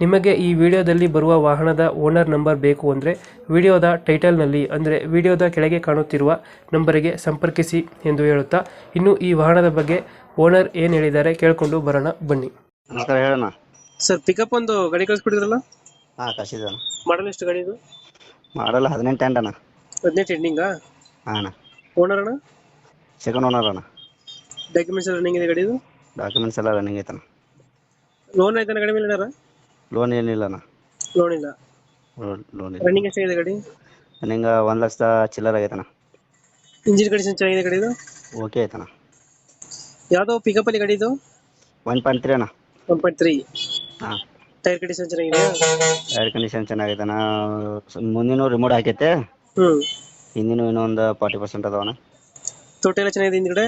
ನಿಮಗೆ ಈ ವಿಡಿಯೋದಲ್ಲಿ ಬರುವ ವಾಹನದ ಓನರ್ ನಂಬರ್ ಬೇಕು ಅಂದರೆ ವಿಡಿಯೋದ ಟೈಟಲ್ನಲ್ಲಿ ಅಂದರೆ ವಿಡಿಯೋದ ಕೆಳಗೆ ಕಾಣುತ್ತಿರುವ ನಂಬರಿಗೆ ಸಂಪರ್ಕಿಸಿ ಎಂದು ಹೇಳುತ್ತಾ ಇನ್ನು ಈ ವಾಹನದ ಬಗ್ಗೆ ಓನರ್ ಏನು ಹೇಳಿದ್ದಾರೆ ಕೇಳಿಕೊಂಡು ಬರೋಣ ಬನ್ನಿ. ನಮಸ್ಕಾರ ಹೇಳೋಣ ಸರ್ ಪಿಕಪ್ ಒಂದು ಗಾಡಿ ಕಳಿಸ್ಬಿಟ್ಟಿದ್ರಲ್ಲ? ಹಾಂ ಕಳಿಸಿದ್ದಣ್ಣ. ಮಾಡಲ್ ಎಷ್ಟು ಗಾಡಿ ಇದು? ಮಾಡಲ್ಲ ಹದಿನೆಂಟು ಎಂಟಣ್ಣ ಹದಿನೆಂಟು ಎಂಡಿಂಗಾ ಹಾಂ ಓನರ್ ಅಣ್ಣ? ಸೆಕೆಂಡ್ ಓನರ್ ಅಣ್ಣ. ಡಾಕ್ಯುಮೆಂಟ್ಸ್ ಎಲ್ಲ ರನ್ನಿಂಗ್ ಇದೆ ಗಾಡಿದು ಡಾಕ್ಯುಮೆಂಟ್ಸ್ ಎಲ್ಲ ರನ್ನಿಂಗ್ ಐತಣ್ಣ. ಲೋನ್ ಆಯ್ತಾನ ಗಾಡಿ ಮೇಲೆ ಏನಾರ? ಲೋನ್ ಏನಿಲ್ಲ ಅಣ್ಣ. ಲೋನ್ ಇಲ್ಲ. ಲೋನ್ ಇಲ್ಲ. ರನ್ನಿಂಗ್ ಎಷ್ಟಾಗಿದೆ ಗಡಿ? ರನ್ನಿಂಗ್ ಒಂದು ಲಕ್ಷದ ಚಿಲ್ಲರ್ ಆಗೈತಣ್ಣ ಇಂಜಿನ್ ಕಂಡೀಷನ್ ಚೆನ್ನಾಗಿದೆ ಗಾಡಿದು ಓಕೆ ಐತಣ್ಣ ಯಾವುದೋ ಪಿಕಪ್ ಅಲ್ಲಿ ಗಾಡಿ ಇದು? ಒನ್ ಪಾಯಿಂಟ್ ತ್ರೀ ಅಣ್ಣ. ಒನ್ ಪಾಯಿಂಟ್ ತ್ರೀ ಹಾಂ. ಟೈರ್ ಕಂಡೀಷನ್ ಚೆನ್ನಾಗಿದೆ? ಏರ್ ಕಂಡೀಷನ್ ಚೆನ್ನಾಗೈತಣ್ಣ ಮುಂದಿನ ರಿಮೋಟ್ ಹಾಕೈತೆ. ಹ್ಮ್. ಹಿಂದಿನ ಇನ್ನೊಂದು ಫಾರ್ಟಿ ಪರ್ಸೆಂಟ್ ಅದಾವಣ್ಣ ತೊಟ್ಟಿ ಎಲ್ಲ ಚೆನ್ನಾಗಿದೆ ಹಿಂದ್ಗಡೆ?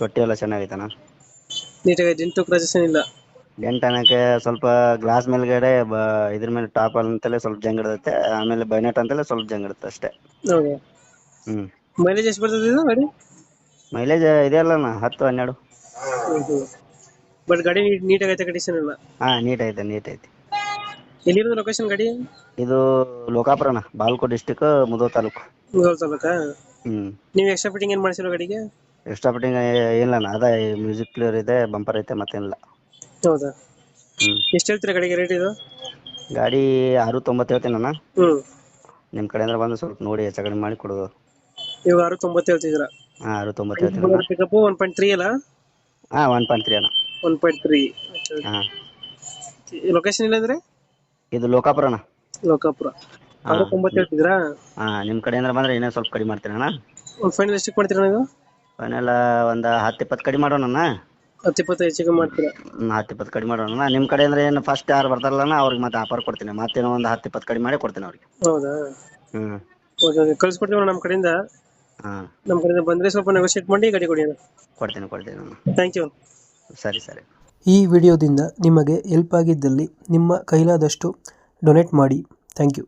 ತೊಟ್ಟಿ ಎಲ್ಲ ಚೆನ್ನಾಗೈತಣ್ಣ ನೀಟಾಗಿ ಡೆಂಟು ಕ್ರಾಸಸ್ ಏನಿಲ್ಲ. ಎಂಟು ಅನ್ನಕ್ಕೆ ಸ್ವಲ್ಪ ಗ್ಲಾಸ್ ಮೇಲ್ಗಡೆ ಬ ಇದ್ರ ಮೇಲೆ ಟಾಪ್ ಅಂತಲೇ ಸ್ವಲ್ಪ ಜಂಗ್ ಇಡತ್ತೆ ಆಮೇಲೆ ಬೈನೆಟ್ ಅಂತಲೇ ಸ್ವಲ್ಪ ಜಂಗ್ ಇರುತ್ತೆ ಅಷ್ಟೇ. ಹೌದಾ. ಹ್ಞೂ ಮೈಲೇಜ್ ಎಷ್ಟು ಬರ್ತದೆ ಇದು ಗಾಡಿ? ಮೈಲೇಜ್ ಇದೆ ಅಲ್ಲಣ್ಣ ಹತ್ತು ಹನ್ನೆರಡು. ಬಟ್ ಗಾಡಿ ನೀಟಾಗಿ ಐತೆ ಕಂಡೀಷನ್ ಎಲ್ಲ? ಹಾ ನೀಟ್ ಐತೆ ನೀಟ್ ಐತಿ. ಎಲ್ಲಿರೋದು ಲೊಕೇಶನ್ ಗಾಡಿ? ಇದು ಲೋಕಾಪುರಣ ಬಾಲ್ಕೋ ಡಿಸ್ಟಿಕ್ ಮುದೋ ತಾಲೂಕು. ಮುದೋ ತಾಲೂಕಾ? ಹ್ಮ್. ನೀವು ಎಕ್ಸ್ಟ್ರಾ ಫಿಟ್ಟಿಂಗ್ ಏನು ಮಾಡಿಸಿರೋ ಗಾಡಿಗೆ? ಎಕ್ಸ್ಟ್ರಾ ಫಿಟ್ಟಿಂಗ್ ಏನಿಲ್ಲ ಅದ ಮ್ಯೂಸಿಕ್ ಪ್ಲೇಯರ್ ಇದೆ ಬಂಪರ್ ಐತೆ ಮತ್ತೇನಿಲ್ಲ. ಹೌದಾ? ಹ್ಮ್. ಎಷ್ಟು ಹೇಳ್ತೀರಾ ಗಾಡಿಗೆ ರೇಟ್ ಇದು? ಗಾಡಿ ಆರು ತೊಂಬತ್ತು ಹೇಳ್ತೀನಣ್ಣ ಹ್ಮ್. ನಿಮ್ಮ ಕಡೆಯಿಂದ ಬಂದು ಸ್ವಲ್ಪ ನೋಡಿ ಹೆಚ್ಚು ಕಡಿಮೆ ಮಾಡಿ ಕೊಡೋದು ಇವಾಗ ಆರು ತೊಂಬತ್ತು ಹೇಳ್ತಿದ್ದೀರಾ? ಹಾಂ ಆರು ತೊಂಬತ್ತು ಪಿಕಪ್ ಒನ್ ಪಾಯಿಂಟ್ ತ್ರೀ ಅಲ್ಲ? ಹಾಂ ಒನ್ ಪಾಯಿಂಟ್ ತ್ರೀ ಅಣ್ಣ. ಒನ್ ಪಾಯಿಂಟ್ ತ್ರೀ ಹಾಂ. ಲೊಕೇಶನ್ ಇಲ್ಲಂದ್ರೆ ಇದು ಲೋಕಾಪುರ ಅಣ್ಣ. ಲೋಕಾಪುರ. ಆರು ತೊಂಬತ್ತು ಹೇಳ್ತಿದ್ದೀರಾ? ಹಾಂ ನಿಮ್ಮ ಕಡೆಯಿಂದ ಬಂದರೆ ಇನ್ನೂ ಸ್ವಲ್ಪ ಕಡಿಮೆ ಮಾಡ್ತೀನಿ ಅಣ್ಣ. ಒಂದು ಫೈನಲ್ ಎಷ್ಟಕ್ಕೆ ಮಾಡ್ತೀರಾ ನೀವು? ಫೈನಲ್ ಒಂದು ಹತ್ತು ಇಪ್ಪತ್ತು ಕಡಿಮೆ ಮಾಡೋಣ ಹತ್ತು ಇಪ್ಪತ್ತು ಹೆಚ್ಚಿಗೆ ಮಾಡ್ತೀರಾ? ಹತ್ತು ಇಪ್ಪತ್ತು ಕಡಿಮೆ ಮಾಡೋಣ. ನಿಮ್ಮ ಕಡೆಯಿಂದ ಏನು ಫಸ್ಟ್ ಯಾರು ಬರ್ತಾರಲ್ಲ ಅವ್ರಿಗೆ ಮತ್ತೆ ಆಫರ್ ಕೊಡ್ತೀನಿ. ಮತ್ತೇನೋ ಒಂದು ಹತ್ತು ಇಪ್ಪತ್ತು ಕಡಿಮೆ ಮಾಡಿ ಕೊಡ್ತೀನಿ ಅವ್ರಿಗೆ. ಹೌದಾ? ಹ್ಞೂ ಓಕೆ ಓಕೆ. ಕಳ್ಸ್ಕೊಡ್ತೀವಿ ನಮ್ಮ ಕಡೆಯಿಂದ. ಹಾಂ. ನಮ್ಮ ಕಡೆಯಿಂದ ಬಂದ್ರೆ ಸ್ವಲ್ಪ ನೆಗೋಷಿಯೇಟ್ ಮಾಡಿ ಗಡಿ ಕೊಡಿ ಕೊಡ್ತೀನಿ ಕೊಡ್ತೀನಿ ಥ್ಯಾಂಕ್ ಯು ಸರಿ ಸರಿ. ಈ ವಿಡಿಯೋದಿಂದ ನಿಮಗೆ ಹೆಲ್ಪ್ ಆಗಿದ್ದಲ್ಲಿ ನಿಮ್ಮ ಕೈಲಾದಷ್ಟು ಡೊನೇಟ್ ಮಾಡಿ. Thank you